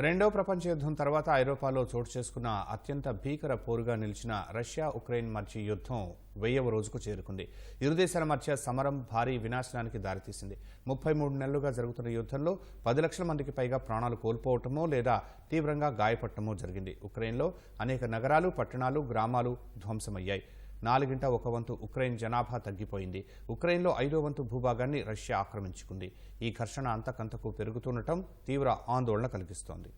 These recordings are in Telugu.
రెండో ప్రపంచ యుద్ధం తర్వాత ఐరోపాలో చోటు చేసుకున్న అత్యంత భీకర పోరుగా నిలిచిన రష్యా ఉక్రెయిన్ మధ్య యుద్ధం వెయ్యవ రోజుకు చేరుకుంది. ఇరు దేశాల మధ్య సమరం భారీ వినాశనానికి దారితీసింది. ముప్పై మూడు నెలలుగా జరుగుతున్న యుద్ధంలో పది లక్షల మందికి పైగా ప్రాణాలు కోల్పోవటమో లేదా తీవ్రంగా గాయపడటమో జరిగింది. ఉక్రెయిన్లో అనేక నగరాలు పట్టణాలు గ్రామాలు ధ్వంసమయ్యాయి. నాలుగింట ఒక వంతు ఉక్రెయిన్ జనాభా తగ్గిపోయింది. ఉక్రెయిన్లో ఐదో వంతు భూభాగాన్ని రష్యా ఆక్రమించుకుంది. ఈ ఘర్షణ అంతకంతకు పెరుగుతుండటం తీవ్ర ఆందోళన కలిగిస్తోంది.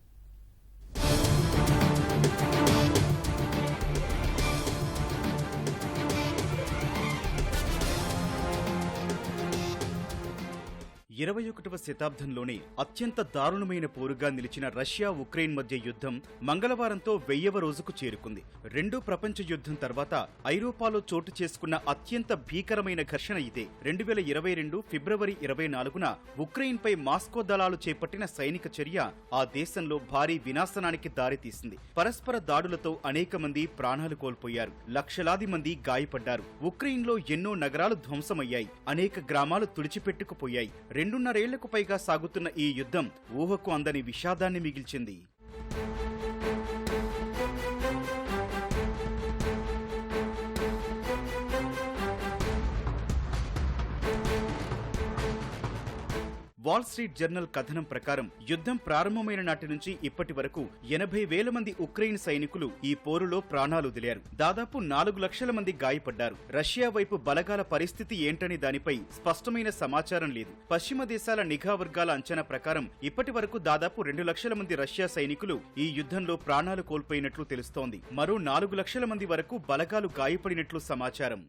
ఇరవై ఒకటవ శతాబ్దంలోనే అత్యంత దారుణమైన పోరుగా నిలిచిన రష్యా ఉక్రెయిన్ మధ్య యుద్ధం మంగళవారంతో వెయ్యవ రోజుకు చేరుకుంది. రెండో ప్రపంచ యుద్ధం తర్వాత ఐరోపాలో చోటు చేసుకున్న అత్యంత భీకరమైన ఘర్షణ ఇదే. రెండు వేల ఇరవై రెండు ఫిబ్రవరి ఇరవై నాలుగున ఉక్రెయిన్పై మాస్కో దళాలు చేపట్టిన సైనిక చర్య ఆ దేశంలో భారీ వినాశనానికి దారితీసింది. పరస్పర దాడులతో అనేక మంది ప్రాణాలు కోల్పోయారు. లక్షలాది మంది గాయపడ్డారు. ఉక్రెయిన్లో ఎన్నో నగరాలు ధ్వంసమయ్యాయి. అనేక గ్రామాలు తుడిచిపెట్టుకుపోయాయి. రెండున్నరేళ్ళకు పైగా సాగుతున్న ఈ యుద్ధం ఊహకు అందని విషాదాన్ని మిగిల్చింది. వాల్ స్ట్రీట్ జర్నల్ కథనం ప్రకారం యుద్ధం ప్రారంభమైన నాటి నుంచి ఇప్పటి వరకు ఎనభై వేల మంది ఉక్రెయిన్ సైనికులు ఈ పోరులో ప్రాణాలు వదిలారు. దాదాపు నాలుగు లక్షల మంది గాయపడ్డారు. రష్యా వైపు బలగాల పరిస్థితి ఏంటనే దానిపై స్పష్టమైన సమాచారం లేదు. పశ్చిమ దేశాల నిఘా వర్గాల అంచనా ప్రకారం ఇప్పటి వరకు దాదాపు రెండు లక్షల మంది రష్యా సైనికులు ఈ యుద్ధంలో ప్రాణాలు కోల్పోయినట్లు తెలుస్తోంది. మరో నాలుగు లక్షల మంది వరకు బలగాలు గాయపడినట్లు సమాచారం.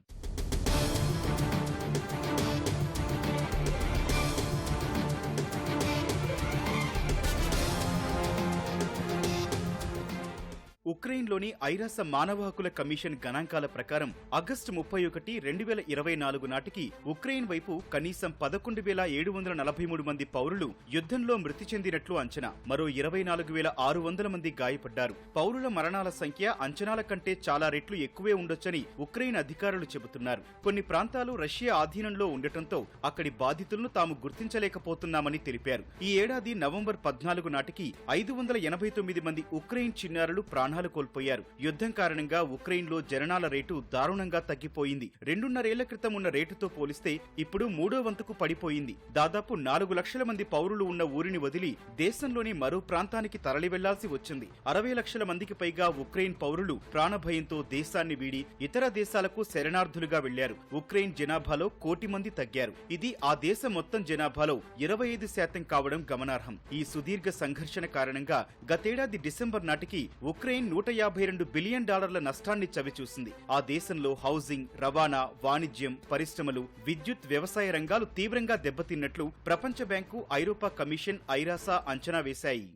ఉక్రెయిన్లోని ఐరాస మానవ హక్కుల కమిషన్ గణాంకాల ప్రకారం ఆగస్టు ముప్పై ఒకటి రెండు వేల ఇరవై నాలుగు నాటికి ఉక్రెయిన్ వైపు కనీసం పదకొండు వేల ఏడు వందల నలభై మూడు మంది పౌరులు యుద్ధంలో మృతి చెందినట్లు అంచనా. మరో ఇరవై నాలుగు వేల ఆరు వందల మంది గాయపడ్డారు. పౌరుల మరణాల సంఖ్య అంచనాల కంటే చాలా రెట్లు ఎక్కువే ఉండొచ్చని ఉక్రెయిన్ అధికారులు చెబుతున్నారు. కొన్ని ప్రాంతాలు రష్యా ఆధీనంలో ఉండటంతో అక్కడి బాధితులను తాము గుర్తించలేకపోతున్నామని తెలిపారు. ఈ ఏడాది నవంబర్ పద్నాలుగు నాటికి ఐదు వందల ఎనభై తొమ్మిది మంది ఉక్రెయిన్ చిన్నారులు ప్రాణ ప్రాణాలు కోల్పోయారు. యుద్ధం కారణంగా ఉక్రెయిన్లో జననాల రేటు దారుణంగా తగ్గిపోయింది. రెండున్నరేళ్ళ క్రితం ఉన్న రేటుతో పోలిస్తే ఇప్పుడు మూడో వంతుకు పడిపోయింది. దాదాపు నాలుగు లక్షల మంది పౌరులు ఉన్న ఊరిని వదిలి దేశంలోని మరో ప్రాంతానికి తరలి వెళ్ళాల్సి వచ్చింది. అరవై లక్షల మందికి పైగా ఉక్రెయిన్ పౌరులు ప్రాణభయంతో దేశాన్ని వీడి ఇతర దేశాలకు శరణార్థులుగా వెళ్ళారు. ఉక్రెయిన్ జనాభాలో కోటి మంది తగ్గారు. ఇది ఆ దేశ మొత్తం జనాభాలో ఇరవై ఐదు శాతం కావడం గమనార్హం. ఈ సుదీర్ఘ సంఘర్షణ కారణంగా గతేడాది డిసెంబర్ నాటికి ఉక్రెయిన్ నూట యాభై రెండు బిలియన్ డాలర్ల నష్టాన్ని చవిచూసింది. ఆ దేశంలో హౌసింగ్ రవాణా వాణిజ్యం పరిశ్రమలు విద్యుత్ వ్యవసాయ రంగాలు తీవ్రంగా దెబ్బతిన్నట్లు ప్రపంచ బ్యాంకు ఐరోపా కమిషన్ ఐరాసా అంచనా వేశాయి.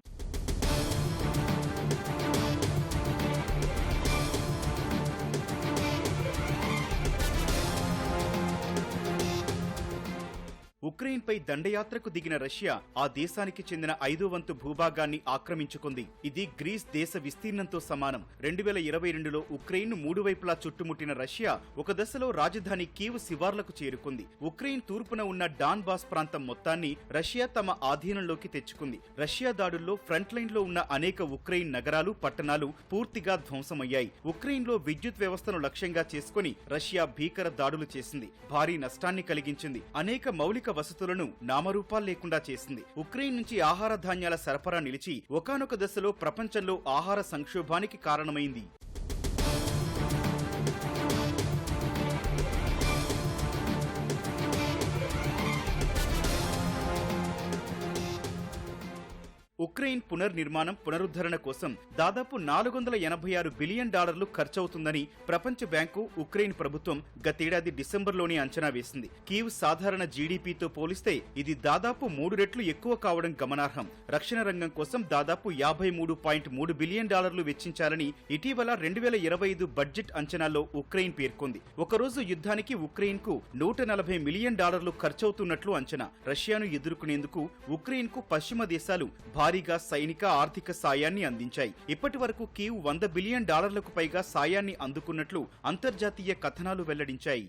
ఉక్రెయిన్పై దండయాత్రకు దిగిన రష్యా ఆ దేశానికి చెందిన ఐదో వంతు భూభాగాన్ని ఆక్రమించుకుంది. ఇది గ్రీస్ దేశ విస్తీర్ణంతో సమానం. రెండు వేల ఇరవై రెండులో ఉక్రెయిన్ మూడు వైపులా చుట్టుముట్టిన రష్యా ఒక దశలో రాజధాని కీవ్ శివార్లకు చేరుకుంది. ఉక్రెయిన్ తూర్పున ఉన్న డాన్ బాస్ ప్రాంతం మొత్తాన్ని రష్యా తమ ఆధీనంలోకి తెచ్చుకుంది. రష్యా దాడుల్లో ఫ్రంట్ లైన్లో ఉన్న అనేక ఉక్రెయిన్ నగరాలు పట్టణాలు పూర్తిగా ధ్వంసమయ్యాయి. ఉక్రెయిన్లో విద్యుత్ వ్యవస్థను లక్ష్యంగా చేసుకుని రష్యా భీకర దాడులు చేసింది. భారీ నష్టాన్ని కలిగించింది. అనేక మౌలిక వసతులను నామరూపాలు లేకుండా చేసింది. ఉక్రెయిన్ నుంచి ఆహార ధాన్యాల సరఫరా నిలిచి ఒకానొక దశలో ప్రపంచంలో ఆహార సంక్షోభానికి కారణమైంది. ఉక్రెయిన్ పునర్నిర్మాణం పునరుద్ధరణ కోసం దాదాపు నాలుగు వందల ఎనభై ఆరు బిలియన్ డాలర్లు ఖర్చవుతుందని ప్రపంచ బ్యాంకు ఉక్రెయిన్ ప్రభుత్వం గతేడాది డిసెంబర్లోనే అంచనా వేసింది. కీవ్ సాధారణ జీడీపీతో పోలిస్తే ఇది దాదాపు మూడు రెట్లు ఎక్కువ కావడం గమనార్హం. రక్షణ రంగం కోసం దాదాపు యాభై మూడు పాయింట్ మూడు బిలియన్ డాలర్లు వెచ్చించాలని ఇటీవల రెండు వేల ఇరవై ఐదు బడ్జెట్ అంచనాల్లో ఉక్రెయిన్ పేర్కొంది. ఒకరోజు యుద్ధానికి ఉక్రెయిన్కు నూట నలభై మిలియన్ డాలర్లు ఖర్చవుతున్నట్లు అంచనా. రష్యాను ఎదుర్కొనేందుకు ఉక్రెయిన్కు పశ్చిమ దేశాలు భారీగా సైనిక ఆర్థిక సాయాన్ని అందించాయి. ఇప్పటి వరకు కీవ్ వంద బిలియన్ డాలర్లకు పైగా సాయాన్ని అందుకున్నట్లు అంతర్జాతీయ కథనాలు వెల్లడించాయి.